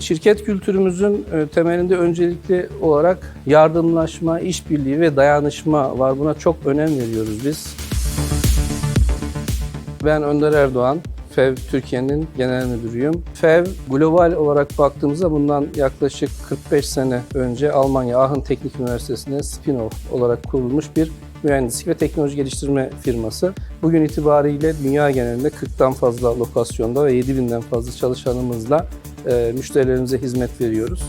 Şirket kültürümüzün e, temelinde öncelikli olarak yardımlaşma, işbirliği ve dayanışma var. Buna çok önem veriyoruz biz. Ben Önder Erdoğan, FEV Türkiye'nin genel müdürüyüm. FEV global olarak baktığımızda bundan yaklaşık 45 sene önce Almanya Aachen Teknik Üniversitesi'ne spin-off olarak kurulmuş bir mühendislik ve teknoloji geliştirme firması. Bugün itibariyle dünya genelinde 40'tan fazla lokasyonda ve 7000'den fazla çalışanımızla e, müşterilerimize hizmet veriyoruz.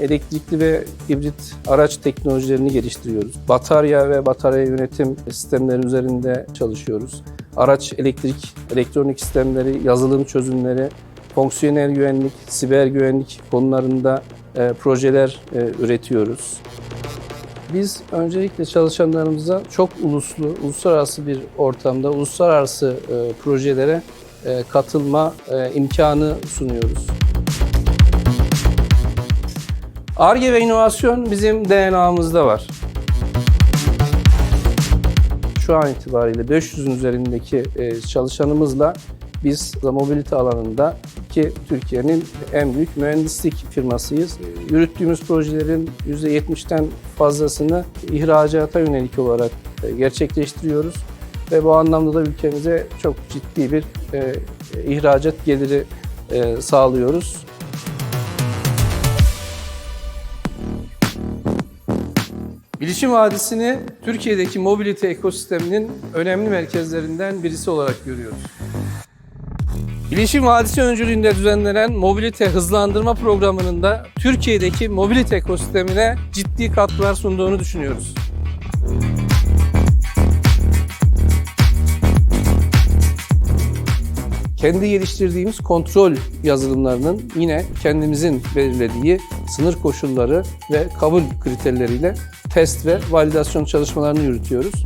Elektrikli ve hibrit araç teknolojilerini geliştiriyoruz. Batarya ve batarya yönetim sistemleri üzerinde çalışıyoruz. Araç elektrik, elektronik sistemleri, yazılım çözümleri, fonksiyonel güvenlik, siber güvenlik konularında e, projeler e, üretiyoruz. Biz öncelikle çalışanlarımıza çok uluslu, uluslararası bir ortamda uluslararası e, projelere e, katılma e, imkanı sunuyoruz. ARGE ve inovasyon bizim DNA'mızda var. Şu an itibariyle 500'ün üzerindeki e, çalışanımızla biz mobilite alanında ki Türkiye'nin en büyük mühendislik firmasıyız. Yürüttüğümüz projelerin %70'ten fazlasını ihracata yönelik olarak e, gerçekleştiriyoruz ve bu anlamda da ülkemize çok ciddi bir e, ihracat geliri e, sağlıyoruz. Bilişim Vadisi'ni Türkiye'deki mobilite ekosisteminin önemli merkezlerinden birisi olarak görüyoruz. Bilişim Vadisi öncülüğünde düzenlenen mobilite hızlandırma programının da Türkiye'deki mobilite ekosistemine ciddi katkılar sunduğunu düşünüyoruz. Kendi geliştirdiğimiz kontrol yazılımlarının yine kendimizin belirlediği sınır koşulları ve kabul kriterleriyle test ve validasyon çalışmalarını yürütüyoruz.